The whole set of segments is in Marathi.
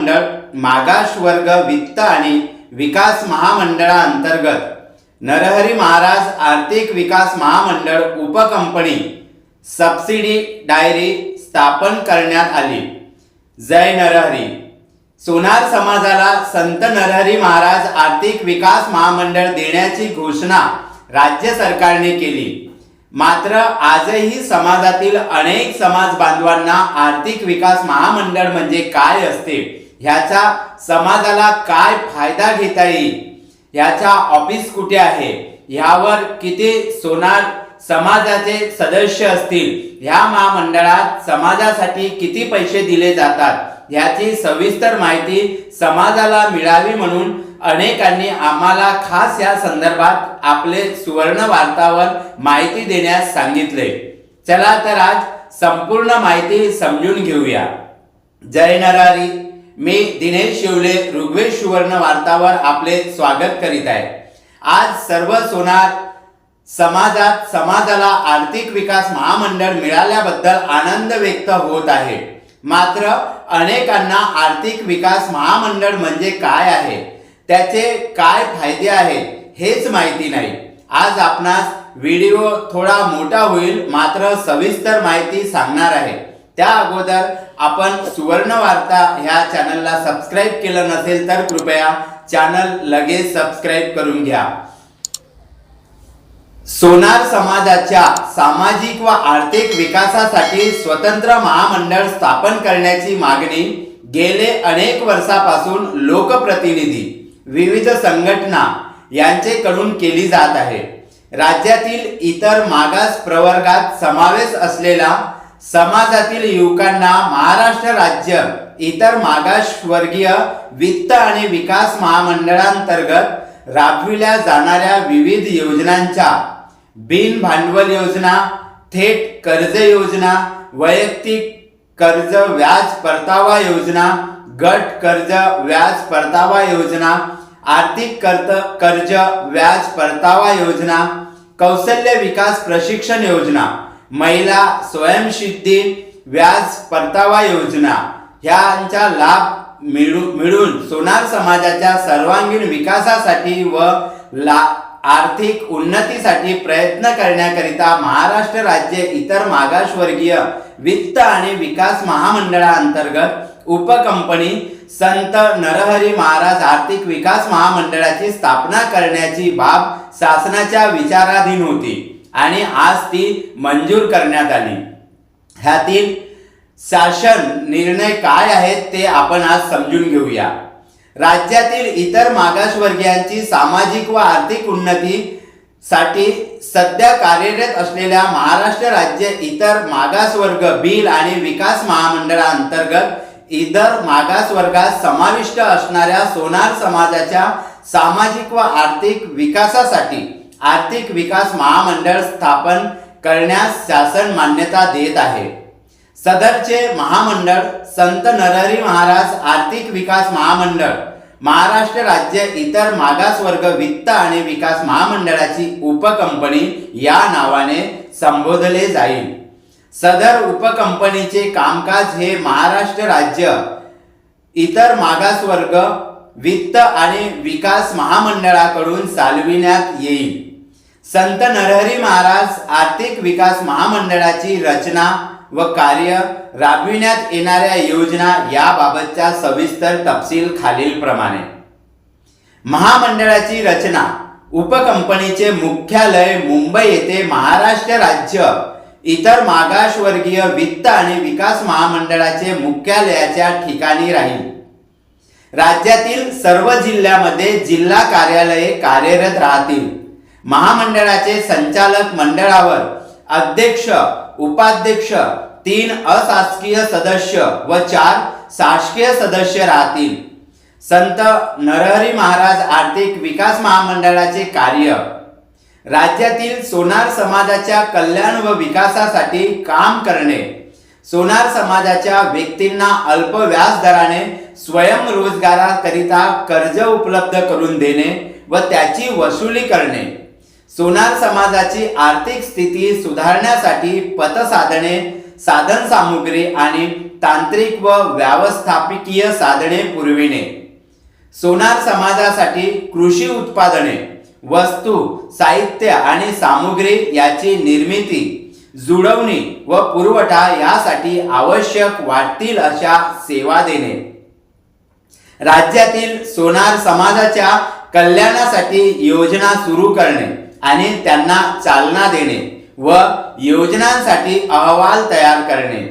मंडळ मागास वर्ग वित्त आणि विकास महामंडळाअंतर्गत नरहरी महाराज आर्थिक विकास महामंडळ उपकंपनी सबसिडी डायरी स्थापन करण्यात आली. जय नरहरी. सोनार समाजाला संत नरहरी महाराज आर्थिक विकास महामंडळ देण्याची घोषणा राज्य सरकारने केली. मात्र आजही समाजातील अनेक समाज बांधवांना आर्थिक विकास महामंडळ म्हणजे काय असते? ह्याचा समाजाला काय फायदा घेता येईल? ह्याचा ऑफिस कुठे आहे? ह्यावर किती सोनार समाजाचे सदस्य असतील? ह्या महामंडळात समाजासाठी किती पैसे दिले जातात? ह्याची सविस्तर माहिती समाजाला मिळावी म्हणून अनेकांनी आम्हाला खास या संदर्भात आपले सुवर्ण वार्तावर माहिती देण्यास सांगितले. चला तर आज संपूर्ण माहिती समजून घेऊया. जय नरारी मी दिनेश शिवले ऋग्वेद सुवर्ण वार्तावर आपले स्वागत करीत आहे. आज सर्व सोनार समाजात समाजाला आर्थिक विकास महामंडळ मिळाल्याबद्दल आनंद व्यक्त होत आहे. मात्र अनेकांना आर्थिक विकास महामंडळ म्हणजे काय आहे? त्याचे काय फायदे आहेत हेच माहिती नाही. आज आपणास व्हिडिओ थोडा मोठा होईल मात्र सविस्तर माहिती सांगणार आहे. त्या अगोदर आपण सुवर्ण वार्ता ह्या चॅनलला सबस्क्राईब केलं नसेल तर कृपया चॅनल लगेच सबस्क्राईब करून घ्या. सोनार समाजाच्या सामाजिक व आर्थिक विकासासाठी स्वतंत्र महामंडळ स्थापन करण्याची मागणी गेले अनेक वर्षापासून लोकप्रतिनिधी विविध संघटना यांचेकडून केली जात आहे. राज्यातील इतर मागास प्रवर्गात समावेश असलेला समाजातील युवकांना महाराष्ट्र राज्य इतर मागासवर्गीय वित्त आणि विकास महामंडळांतर्गत राबविल्या जाणाऱ्या विविध योजनांच्या बिन भांडवल योजना थेट कर्ज योजना वैयक्तिक कर्ज व्याज परतावा योजना गट कर्ज व्याज परतावा योजना आर्थिक कर्ज कर्ज व्याज परतावा योजना कौशल्य विकास प्रशिक्षण योजना महिला स्वयंसिद्धी व्याज परतावा योजना. ह्यांचा लाभ मिळू मिळून सोनार समाजाच्या सर्वांगीण विकासासाठी व ला आर्थिक उन्नतीसाठी प्रयत्न करण्याकरिता महाराष्ट्र राज्य इतर मागासवर्गीय वित्त आणि विकास महामंडळाअंतर्गत उपकंपनी संत नरहरी महाराज आर्थिक विकास महामंडळाची स्थापना करण्याची बाब शासनाच्या विचाराधीन होती. आणि आज ती मंजूर करण्यात आली. ह्यातील शासन निर्णय काय आहेत ते आपण आज समजून घेऊया. राज्यातील इतर मागासवर्गीयांची सामाजिक व आर्थिक उन्नती साठी सध्या कार्यरत असलेल्या महाराष्ट्र राज्य इतर मागासवर्ग बिल आणि विकास महामंडळाअंतर्गत इतर मागासवर्गात समाविष्ट असणाऱ्या सोनार समाजाच्या सामाजिक व आर्थिक विकासासाठी आर्थिक विकास महामंडळ स्थापन करण्यास शासन मान्यता देत आहे. सदरचे महामंडळ संत नरहरी महाराज आर्थिक विकास महामंडळ महाराष्ट्र राज्य इतर मागासवर्ग वित्त आणि विकास महामंडळाची उपकंपनी या नावाने संबोधले जाईल. सदर उपकंपनीचे कामकाज हे महाराष्ट्र राज्य इतर मागासवर्ग वित्त आणि विकास महामंडळाकडून चालविण्यात येईल. संत नरहरी महाराज आर्थिक विकास महामंडळाची रचना व कार्य राबविण्यात येणाऱ्या योजना याबाबतचा सविस्तर तपशील खालीलप्रमाणे महामंडळाची रचना उपकंपनीचे मुख्यालय मुंबई येथे महाराष्ट्र राज्य इतर मागासवर्गीय वित्त आणि विकास महामंडळाचे मुख्यालयाच्या ठिकाणी राहील. राज्यातील सर्व जिल्ह्यामध्ये जिल्हा कार्यालये कार्यरत राहतील. महामंडळाचे संचालक मंडळावर अध्यक्ष उपाध्यक्ष तीन अशासकीय सदस्य व चार शासकीय सदस्य राहतील. संत नरहरी महाराज आर्थिक विकास महामंडळाचे कार्य. राज्यातील सोनार समाजाच्या कल्याण व विकासासाठी काम करणे. सोनार समाजाच्या व्यक्तींना अल्प व्याज दराने स्वयंरोजगाराकरिता कर्ज उपलब्ध करून देणे व त्याची वसुली करणे. सोनार समाजाची आर्थिक स्थिती सुधारण्यासाठी पतसाधने साधन सामुग्री आणि तांत्रिक व व्यवस्थापकीय साधने पुरविणे सोनार समाजासाठी कृषी उत्पादने वस्तू साहित्य आणि सामुग्री याची निर्मिती जुळवणी व पुरवठा यासाठी आवश्यक वाटतील अशा सेवा देणे. राज्यातील सोनार समाजाच्या कल्याणासाठी योजना सुरू करणे. आणि त्यांना चालना देणे व योजनांसाठी अहवाल तयार करणे.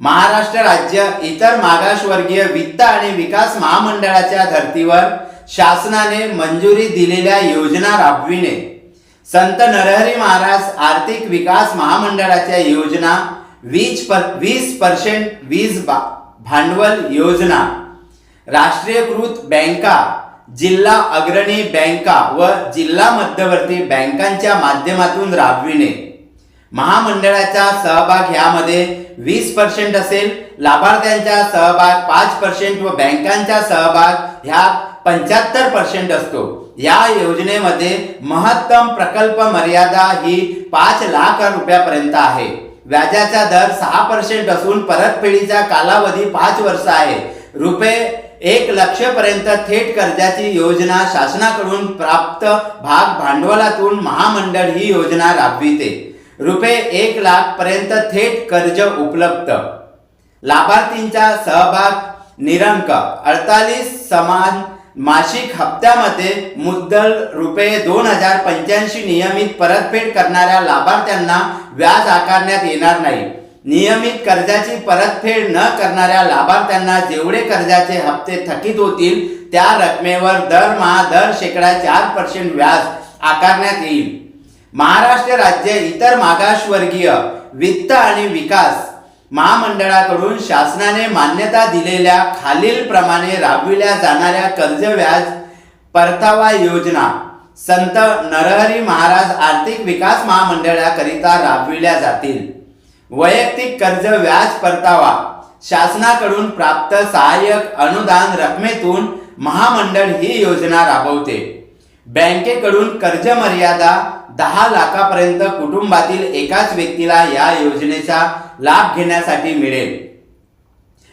महाराष्ट्र राज्य इतर मागासवर्गीय वित्त आणि विकास महामंडळाच्या धर्तीवर शासनाने मंजुरी दिलेल्या योजना राबविणे. संत नरहरी महाराज आर्थिक विकास महामंडळाच्या योजना वीज पर वीस पर्सेंट वीज भांडवल योजना. राष्ट्रीयकृत बँका जिल्हा अग्रणी बँका व जिल्हा मध्यवर्ती बँकांच्या माध्यमातून राबविणे. महामंडळाचा सहभाग ह्यामध्ये वीस पर्सेंट असेल लाभार्थ्यांचा सहभाग पाच पर्सेंट व बँकांचा सहभाग ह्या पंच्याहत्तर पर्सेंट असतो. या योजनेमध्ये महत्तम प्रकल्प मर्यादा ही पाच लाख रुपयापर्यंत आहे. व्याजाचा दर सहा पर्सेंट असून परतफेडीचा कालावधी पाच वर्ष आहे. रुपये एक लक्ष पर्यंत थेट कर्जाची योजना शासनाकडून प्राप्त भाग भांडवलातून महामंडळ ही योजना राबविते. रुपये एक लाख पर्यंत थेट कर्ज उपलब्ध. लाभार्थींचा सहभाग निरंक. अडतालीस समान मासिक हप्त्यामध्ये मुद्दल रुपये दोन हजार पंच्याऐंशी नियमित परतफेड करणाऱ्या लाभार्थ्यांना व्याज आकारण्यात येणार नाही. नियमित कर्जाची परतफेड न करणाऱ्या लाभार्थ्यांना जेवढे कर्जाचे हप्ते थकीत होतील त्या रकमेवर दरमहा दर शेकडा चार पर्सेंट व्याज आकारण्यात येईल. महाराष्ट्र राज्य इतर मागासवर्गीय वित्त आणि विकास महामंडळाकडून शासनाने मान्यता दिलेल्या खालील प्रमाणे राबविल्या जाणाऱ्या कर्ज व्याज परतावा योजना संत नरहरी महाराज आर्थिक विकास महामंडळाकरिता राबविल्या जातील. वैयक्तिक कर्ज व्याज परतावा. शासनाकडून प्राप्त सहाय्यक अनुदान रकमेतून महामंडळ ही योजना राबवते. बँकेकडून कर्ज मर्यादा दहा लाखापर्यंत कुटुंबातील एकाच व्यक्तीला या योजनेचा लाभ घेण्यासाठी मिळेल.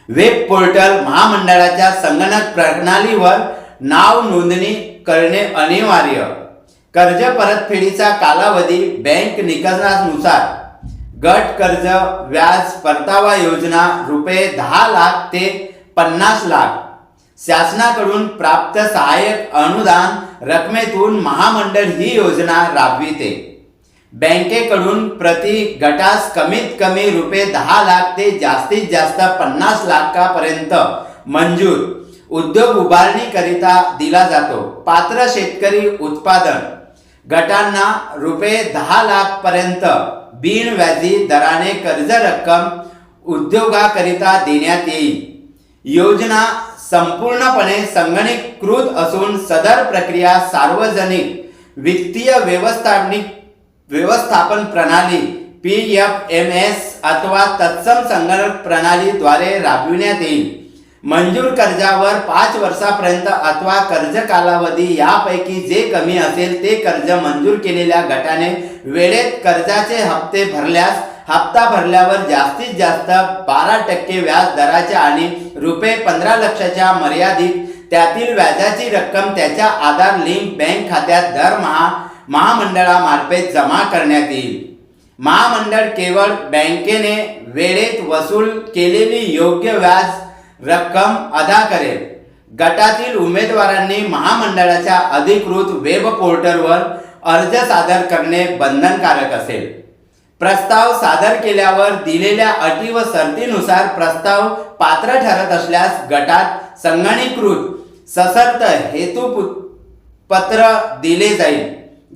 वेब पोर्टल महामंडळाच्या संगणक प्रणालीवर नाव नोंदणी करणे अनिवार्य. कर्ज परतफेडीचा कालावधी बँक निकषानुसार गट कर्ज व्याज परतावा योजना रुपये दहा लाख ते पन्नास लाख. शासनाकडून प्राप्त सहाय्यक अनुदान रकमेतून महामंडळ ही योजना राबविते. बँकेकडून प्रति गटास कमीत कमी रुपये दहा लाख ते जास्तीत जास्त पन्नास लाखापर्यंत मंजूर. उद्योग उभारणीकरिता दिला जातो. पात्र शेतकरी उत्पादन. गटांना रुपये दहा लाखपर्यंत बिनव्याजी दराने कर्ज रक्कम उद्योगाकरिता देण्यात येईल. योजना संपूर्णपणे संगणकीकृत असून सदर प्रक्रिया सार्वजनिक वित्तीय व्यवस्थापनिक व्यवस्थापन प्रणाली पी एफ एम एस अथवा तत्सम संगणक प्रणालीद्वारे राबविण्यात येईल. मंजूर कर्जावर पाच वर्षापर्यंत अथवा कर्ज कालावधी यापैकी जे कमी असेल ते कर्ज मंजूर केलेल्या गटाने वेळेत कर्जाचे हप्ते भरल्यास हप्ता भरल्यावर जास्तीत जास्त बारा टक्के व्याज दराच्या आणि रुपये पंधरा लक्षाच्या मर्यादित त्यातील व्याजाची रक्कम त्याच्या आधार लिंक बँक खात्यात दरमहा महामंडळामार्फत जमा करण्यात येईल. महामंडळ केवळ बँकेने वेळेत वसूल केलेली योग्य व्याज रक्कम अदा करेल. गटातील उमेदवारांनी महामंडळाच्या अधिकृत वेब पोर्टलवर अर्ज सादर करणे बंधनकारक असेल. प्रस्ताव सादर केल्यावर दिलेल्या अटी व शर्तीनुसार प्रस्ताव पात्र ठरत असल्यास गटात संगणीकृत सशर्त हेतू पत्र दिले जाईल.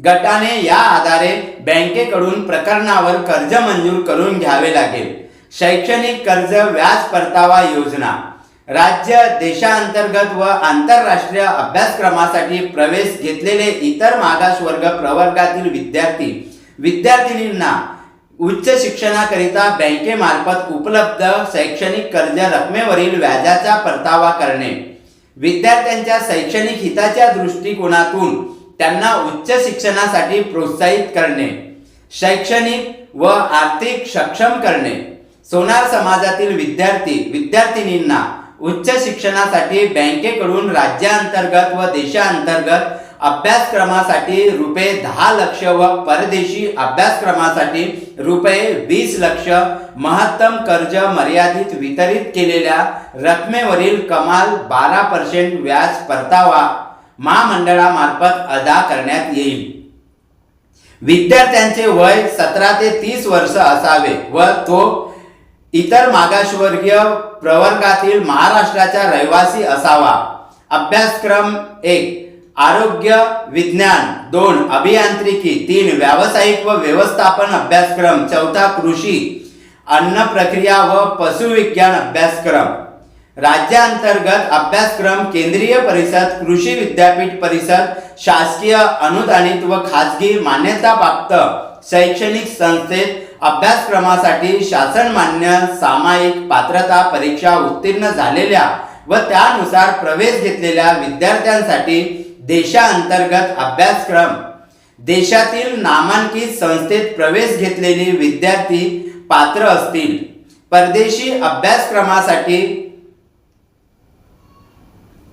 गटाने या आधारे बँकेकडून प्रकरणावर कर्ज मंजूर करून घ्यावे लागेल. शैक्षणिक कर्ज व्याज परतावा योजना. राज्य देशांतर्गत व आंतरराष्ट्रीय अभ्यासक्रमासाठी प्रवेश घेतलेले इतर मागासवर्ग प्रवर्गातील विद्यार्थी विद्यार्थिनींना उच्च शिक्षणाकरिता बँकेमार्फत उपलब्ध शैक्षणिक कर्ज रकमेवरील व्याजाचा परतावा करणे. विद्यार्थ्यांच्या शैक्षणिक हिताच्या दृष्टिकोनातून त्यांना उच्च शिक्षणासाठी प्रोत्साहित करणे. शैक्षणिक व आर्थिक सक्षम करणे. सोनार समाजातील विद्यार्थी विद्यार्थिनींना उच्च शिक्षणासाठी बँकेकडून राज्याअंतर्गत व देशांतर्गत अभ्यासक्रमासाठी रुपये दहा लक्ष व परदेशी अभ्यासक्रमासाठी रुपये वीस लक्ष महत्तम कर्ज मर्यादित वितरित केलेल्या रकमेवरील कमाल बारा पर्सेंट व्याज परतावा महामंडळामार्फत अदा करण्यात येईल. विद्यार्थ्यांचे वय सतरा ते तीस वर्ष असावे व तो इतर मागासवर्गीय प्रवर्गातील महाराष्ट्राचा रहिवासी असावा. अभ्यासक्रम एक आरोग्य विज्ञान. दोन अभियांत्रिकी. तीन व्यावसायिक व व्यवस्थापन अभ्यासक्रम. चौथा कृषी अन्न प्रक्रिया व पशुविज्ञान अभ्यासक्रम. राज्याअंतर्गत अभ्यासक्रम केंद्रीय परिषद कृषी विद्यापीठ परिषद शासकीय अनुदानित व खाजगी मान्यताप्राप्त शैक्षणिक संस्थेत अभ्यासक्रमासाठी शासन मान्य सामायिक पात्रता परीक्षा उत्तीर्ण झालेल्या व त्यानुसार प्रवेश घेतलेल्या विद्यार्थ्यांसाठी देशांतर्गत अभ्यासक्रम. देशातील नामांकित संस्थेत प्रवेश घेतलेली विद्यार्थी पात्र असतील. परदेशी अभ्यासक्रमासाठी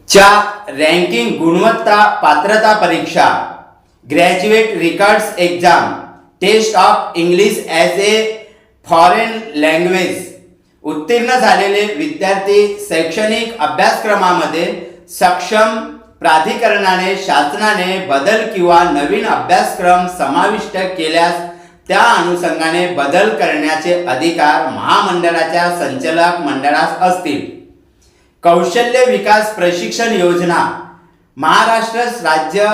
च्या रँकिंग गुणवत्ता पात्रता परीक्षा. Graduate records exam. Test of English as a foreign language उत्तीर्ण झालेले विद्यार्थी शैक्षणिक अभ्यासक्रमामध्ये सक्षम प्राधिकरणाने शासनाने बदल किंवा नवीन अभ्यासक्रम समाविष्ट केल्यास त्या अनुषंगाने बदल करण्याचे अधिकार महामंडळाच्या संचालक मंडळास असतील. कौशल्य विकास प्रशिक्षण योजना महाराष्ट्र राज्य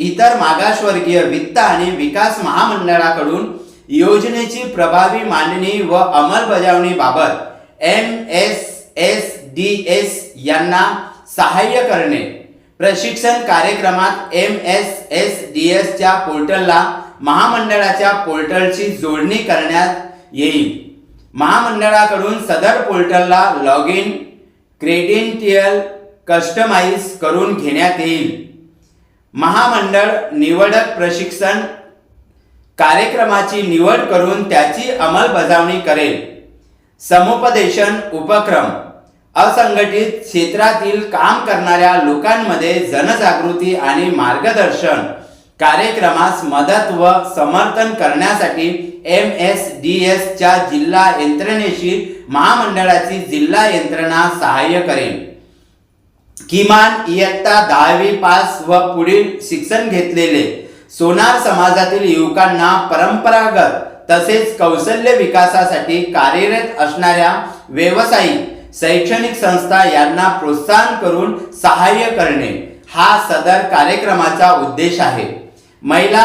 इतर मागासवर्गीय वित्त आणि विकास महामंडळाकडून योजनेची प्रभावी मांडणी व अंमलबजावणीबाबत M S S D S यांना सहाय्य करणे. प्रशिक्षण कार्यक्रमात एम एस एस डी एसच्या पोर्टलला महामंडळाच्या पोर्टलची जोडणी करण्यात येईल. महामंडळाकडून सदर पोर्टलला लॉग इन क्रेडेंटियल कस्टमाइज करून घेण्यात येईल. महामंडळ निवडक प्रशिक्षण कार्यक्रमाची निवड करून त्याची अंमलबजावणी करेल. समुपदेशन उपक्रम. असंघटित क्षेत्रातील काम करणाऱ्या लोकांमध्ये जनजागृती आणि मार्गदर्शन. कार्यक्रमास मदत व समर्थन करण्यासाठी एम एस डी एसच्या जिल्हा यंत्रणेशी महामंडळाची जिल्हा यंत्रणा सहाय्य करेल. किमान इयत्ता दहावी पास व पुढील शिक्षण घेतलेले. सोनार समाजातील युवकांना परंपरागत तसेच कौशल्य विकासासाठी कार्यरत असणाऱ्या व्यावसायिक शैक्षणिक संस्था यांना प्रोत्साहन करून सहाय्य करणे हा सदर कार्यक्रमाचा उद्देश आहे. महिला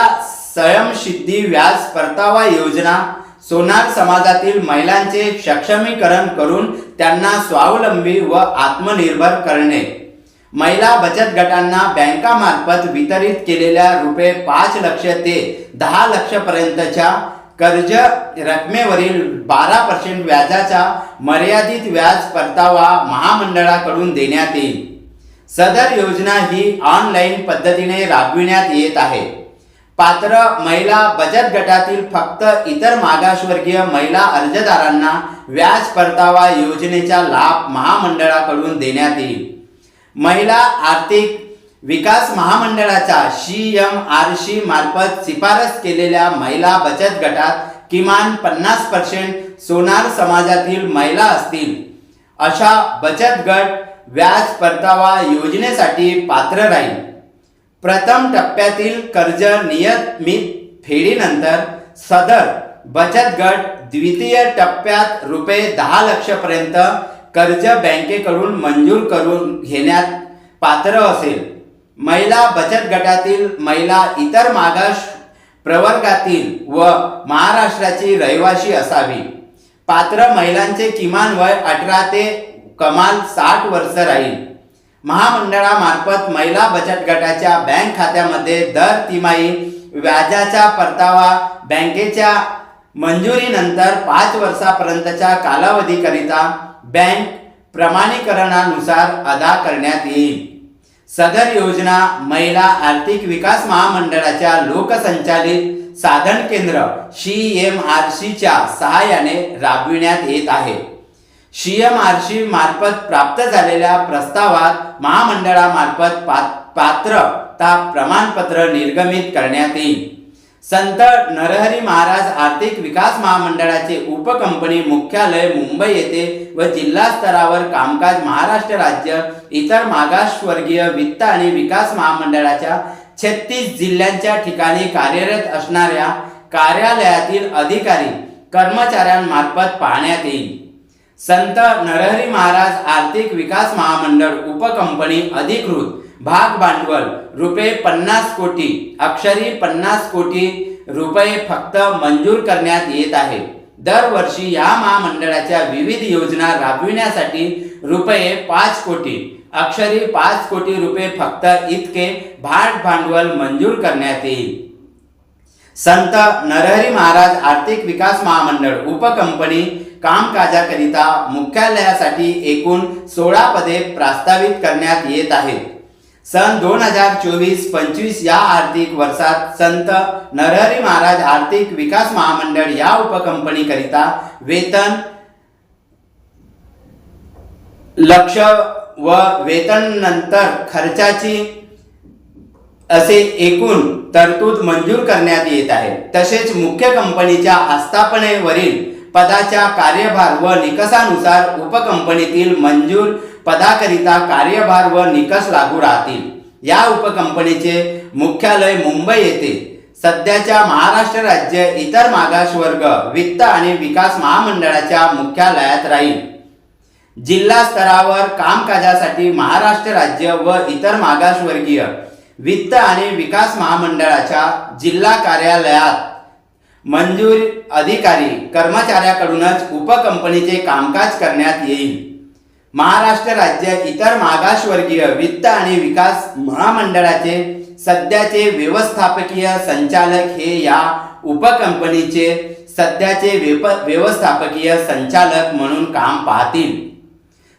स्वयंसिद्धी व्याज परतावा योजना सोनार समाजातील महिलांचे सक्षमीकरण करून त्यांना स्वावलंबी व आत्मनिर्भर करणे. महिला बचत गटांना बँकामार्फत वितरित केलेल्या रुपये पाच लक्ष ते दहा लक्षपर्यंतच्या कर्ज रकमेवरील बारा पर्सेंट व्याजाचा मर्यादित व्याज परतावा महामंडळाकडून देण्यात येईल. सदर योजना ही ऑनलाईन पद्धतीने राबविण्यात येत आहे. पात्र महिला बचत गटातील फक्त इतर मागासवर्गीय महिला अर्जदारांना व्याज परतावा योजनेचा लाभ महामंडळाकडून देण्यात येईल. महिला आर्थिक विकास महामंडळाच्या सी एम आर सी मार्फत शिफारस केलेल्या महिला बचत गटात किमान पन्नास पर्सेंट सोनार समाजातील महिला असतील. अशा बचत गट व्याज परतावा योजनेसाठी पात्र राहील. प्रथम टप्प्यातील कर्ज नियमित फेडीनंतर सदर बचत गट द्वितीय टप्प्यात रुपये दहा लक्षपर्यंत कर्ज बँकेकडून मंजूर करून घेण्यात पात्र असेल. महिला बचत गटातील महिला इतर मागास प्रवर्गातील व महाराष्ट्राची रहिवासी असावी. पात्र महिलांचे किमान वय अठरा ते कमाल साठ वर्ष राहील. महामंडळामार्फत महिला बचत गटाच्या बँक खात्यामध्ये दर तिमाही व्याजाचा परतावा बँकेच्या मंजुरीनंतर पाच वर्षापर्यंतच्या कालावधीकरिता बँक प्रमाणीकरणानुसार अदा करण्यात येईल. सदर योजना महिला आर्थिक विकास महामंडळाच्या लोकसंचालित साधन केंद्र सी एम आर सीच्या सहाय्याने राबविण्यात येत आहे. सी एम आर सी मार्फत प्राप्त झालेल्या प्रस्तावात महामंडळामार्फत पा- पात्रता प्रमाणपत्र निर्गमित करण्यात येईल. संत नरहरी महाराज आर्थिक विकास महामंडळाचे उपकंपनी मुख्यालय मुंबई येथे व जिल्हा स्तरावर कामकाज महाराष्ट्र राज्य इतर मागासवर्गीय वित्त आणि विकास महामंडळाच्या छत्तीस जिल्ह्यांच्या ठिकाणी कार्यरत असणाऱ्या कार्यालयातील अधिकारी कर्मचाऱ्यांमार्फत पाहण्यात येईल. संत नरहरी महाराज आर्थिक विकास महामंडळ उपकंपनी अधिकृत भाग भांडवल रुपये पन्नास कोटी अक्षरी पन्नास कोटी रुपये फक्त मंजूर करण्यात येत आहे. दरवर्षी या महामंडळाच्या विविध योजना राबविण्यासाठी रुपये पाच कोटी अक्षरी पाच कोटी रुपये फक्त इतके भाग भांडवल मंजूर करण्यात येईल. संत नरहरी महाराज आर्थिक विकास महामंडळ उपकंपनी कामकाजाकरिता मुख्यालयासाठी एकूण सोळा पदे प्रस्तावित करण्यात येत आहेत. सन दोन हजार चोवीस पंचवीस या आर्थिक वर्षात संत नरहरी महाराज आर्थिक विकास महामंडळ या उपकंपनीकरिता वेतन लक्ष व वेतन नंतर खर्चाची असे एकूण तरतूद मंजूर करण्यात येत आहे. तसेच मुख्य कंपनीच्या आस्थापनेवरील पदाच्या कार्यभार व निकषानुसार उपकंपनीतील मंजूर पदाकरिता कार्यभार व निकष लागू राहतील. या उपकंपनीचे मुख्यालय मुंबई येथे. सध्याच्या महाराष्ट्र राज्य इतर मागासवर्ग वित्त आणि विकास महामंडळाच्या मुख्यालयात राहील. जिल्हा स्तरावर कामकाजासाठी महाराष्ट्र राज्य व इतर मागासवर्गीय वित्त आणि विकास महामंडळाच्या जिल्हा कार्यालयात. मंजूर अधिकारी कर्मचाऱ्याकडूनच उपकंपनीचे कामकाज करण्यात येईल. महाराष्ट्र राज्य इतर मागासवर्गीय वित्त आणि विकास महामंडळाचे सध्याचे व्यवस्थापकीय संचालक हे या उपकंपनीचे सध्याचे वेप- व्यवस्थापकीय संचालक म्हणून काम पाहतील.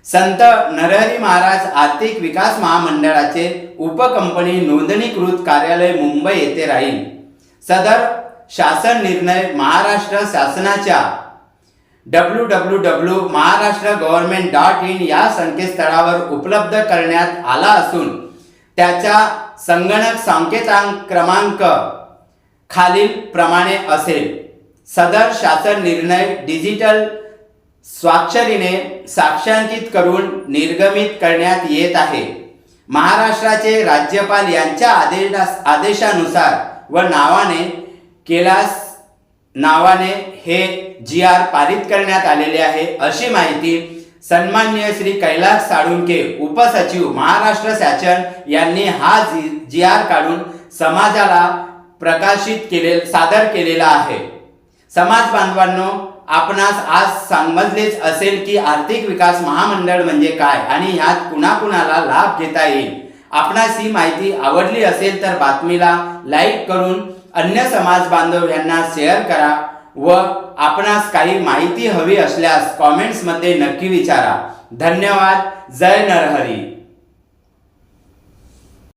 संत नरहरी महाराज आर्थिक विकास महामंडळाचे उपकंपनी नोंदणीकृत कार्यालय मुंबई येथे राहील. सदर शासन निर्णय महाराष्ट्र शासनाच्या W W W Maharashtra government dot in या संकेतस्थळावर उपलब्ध करण्यात आला असून त्याच्या संगणक संकेतांक क्रमांक खालील प्रमाणे असेल. सदर शासन निर्णय डिजिटल स्वाक्षरीने साक्षांकित करून निर्गमित करण्यात येत आहे. महाराष्ट्राचे राज्यपाल यांच्या आदेश आदेशानुसार व नावाने केल्यास नावाने हे जी आर पारित करण्यात आलेले आहे अशी माहिती सन्मान्य श्री कैलास साळुंके उपसचिव महाराष्ट्र शासन यांनी हा जी जी आर काढून समाजाला प्रकाशित केले सादर केलेला आहे. समाज बांधवांनो आपणास आज समजलेच असेल की आर्थिक विकास महामंडळ म्हणजे काय आणि ह्यात कुणाकुणाला लाभ घेता येईल? आपणास ही माहिती आवडली असेल तर बातमीला लाईक करून अन्य समाज बांधव यांना शेअर करा व आपणास काही माहिती हवी असल्यास कॉमेंट्समध्ये नक्की विचारा. धन्यवाद. जय नरहरी.